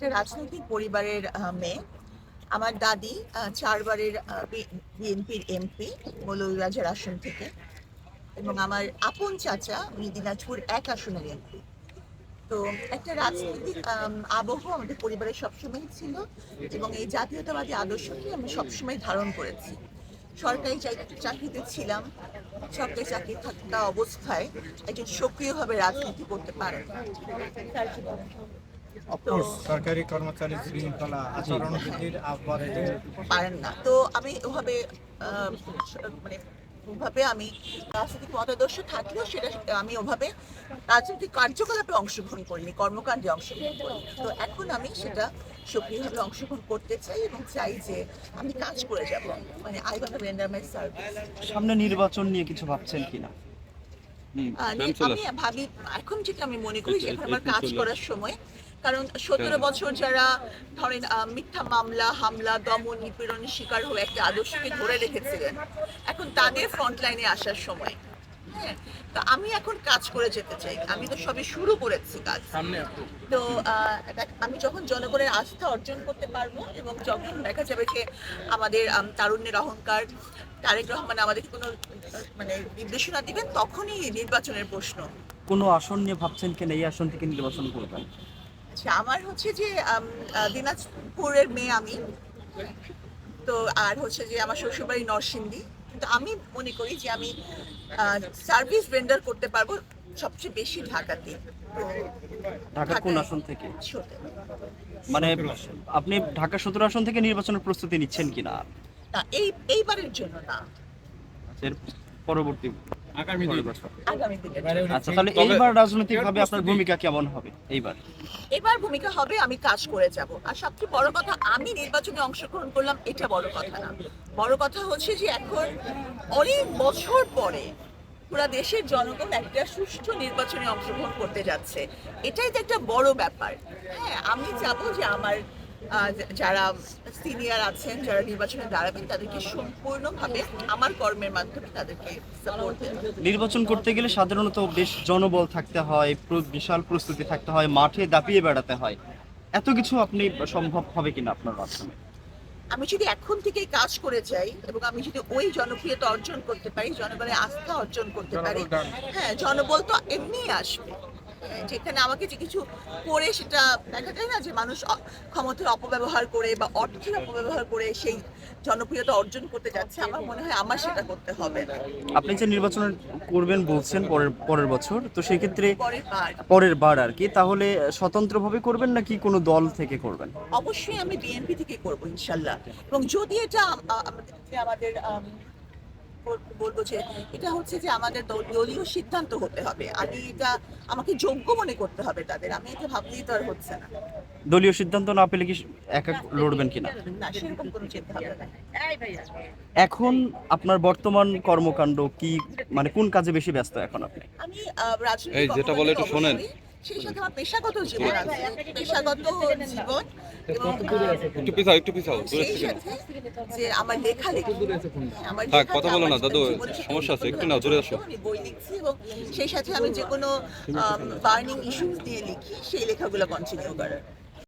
একটা রাজনৈতিক পরিবারের মেয়ে। আমার দাদি চারবারের বিএনপির এমপি মৌলভীবাজার আসন থেকে। এবং আমার আপন চাচা, উনি দিনাজপুর এক আসনের এমপি। তো একটা রাজনৈতিক আবহ আমাদের পরিবারে সবসময় ছিল এবং এই জাতীয়তাবাদী আদর্শকে আমি সবসময় ধারণ করেছি। সরকারি চাক- চাকরিতে ছিলাম। সরকারি চাকরি থাকা অবস্থায় একজন সক্রিয়ভাবে রাজনীতি করতে পারে। অফকোর্স সরকারি কর্মচারী শৃঙ্খলা আচরণ বিধির আহ্বানে পারেন না। তো আমি ওভাবে মানে ওভাবে আমি রাজনৈতিক মতাদর্শ থাকলেও সেটা আমি ওভাবে রাজনৈতিক কার্যকলাপে অংশগ্রহণ করিনি কর্মকাণ্ডে অংশগ্রহণ করিনি। তো এখন আমি সেটা সক্রিয়ভাবে অংশগ্রহণ করতে চাই এবং চাই যে আমি কাজ করে যাব। মানে I want render my service. সামনে নির্বাচন নিয়ে কিছু ভাবছেন কিনা? আমি ভাবি এখন যেটা আমি মনে করি যে এখন আমার কাজ করার সময় কারণ সতেরো বছর যারা ধরেন আহ, মিথ্যা মামলা হামলা দমন নিপীড়নের শিকার হয়ে একটা আদর্শকে ধরে রেখেছিলেন এখন তাদের ফ্রন্ট লাইনে আসার সময়। হ্যাঁ তো আমি এখন কাজ করে যেতে চাই। আমি তো সবে শুরু করেছি কাজ। তো আহ, আমি যখন জনগণের আস্থা অর্জন করতে পারব এবং যখন দেখা যাবে যে আমাদের তারুণ্যের অহংকার তারেক রহমান আমাদের কোনো মানে নির্দেশনা দিবেন তখনই নির্বাচনের প্রশ্ন। কোনো আসন নিয়ে ভাবছেন কিনা? এই আসন থেকে নির্বাচন করবেন? আচ্ছা আমার হচ্ছে যে দিনাজপুরের মেয়ে আমি। তো আর হচ্ছে যে আমার শ্বশুরবাড়ি নরসিংদী। কিন্তু আমি মনে করি যে আমি সার্ভিস রেন্ডার করতে পারব সবচেয়ে বেশি ঢাকাতে। ঢাকা কোন আসন থেকে। মানে আপনি ঢাকা সতেরো আসন থেকে নির্বাচনের প্রস্তুতি নিচ্ছেন কিনা? না এই এইবারের জন্য না। এর পরবর্তী আগামী দিন। আগামী দিনে। আচ্ছা তাহলে এইবার রাজনৈতিক আপনার ভূমিকা কেমন হবে? এইবার। এবার ভূমিকা হবে আমি কাজ করে যাব। আর সবচেয়ে বড় কথা আমি নির্বাচনে অংশগ্রহণ করলাম এটা বড় কথা না। বড় কথা হচ্ছে যে এখন অনেক বছর পরে পুরা দেশের জনগণ একটা সুষ্ঠু নির্বাচনে অংশগ্রহণ করতে যাচ্ছে। এটাই তো একটা বড় ব্যাপার। হ্যাঁ আমি চাবো যে আমার যারা সিনিয়র আছেন যারা নির্বাচনে দাঁড়াবেন তাদেরকে সম্পূর্ণভাবে আমার কর্মের মাধ্যমে তাদেরকে সাপোর্ট নির্বাচন করতে গেলে সাধারণত বেশ জনবল থাকতে হয় বিশাল প্রস্তুতি থাকতে হয় মাঠে দাপিয়ে বেড়াতে হয়। এত কিছু আপনি সম্ভব হবে কিনা আপনার মাধ্যমে? আমি যদি এখন থেকেই কাজ করে যাই এবং আমি যদি ওই জনপ্রিয়তা অর্জন করতে পারি জনগণের আস্থা অর্জন করতে পারি হ্যাঁ জনবল তো এমনিই আসবে। যেখানে আমাকে যে কিছু করে সেটা দেখা যায় না যে মানুষ ক্ষমতার অপব্যবহার করে বা অর্থের অপব্যবহার করে সেই জনপ্রিয়তা অর্জন করতে যাচ্ছে। আমার মনে হয় আমার সেটা করতে হবে। আপনি যে নির্বাচন করবেন বলছেন পরের পরের বছর তো সেই ক্ষেত্রে পরের বার আর কি। তাহলে স্বতন্ত্রভাবে করবেন নাকি কোনো দল থেকে করবেন? অবশ্যই আমি বিএনপি থেকে করব ইনশাল্লাহ। এবং যদি এটা আম- আমাদের যে আমাদের আম, বল- বলব যে এটা হচ্ছে যে আমাদের দলীয় সিদ্ধান্ত হতে হবে আমি এটা আমাকে যোগ্য মনে করতে হবে তাদের আমি এটা ভাবলেই তো আর হচ্ছে না দলীয় সিদ্ধান্ত না পেলে কি একা লড়বেন কিনা না সেরকম কোনো চিন্তা এখন আপনার বর্তমান কর্মকাণ্ড কি মানে কোন কাজে বেশি ব্যস্ত এখন আপনি আমি এই যেটা বলে একটু শোনেন। সেই সাথে আমার পেশাগত জীবন আছে পেশাগত জীবন একটু পিছাও একটু পিছাও দূরে থেকে যে আমার থাক, লেখা কথা বলো না, দাদু, সমস্যা আছে, একটু না, দূরে আসো। আমি বই লিখছি এবং সেই সাথে আমি যে কোনো বার্নিং ইস্যুস নিয়ে লিখি সেই লেখাগুলো কন্টিনিউ করার।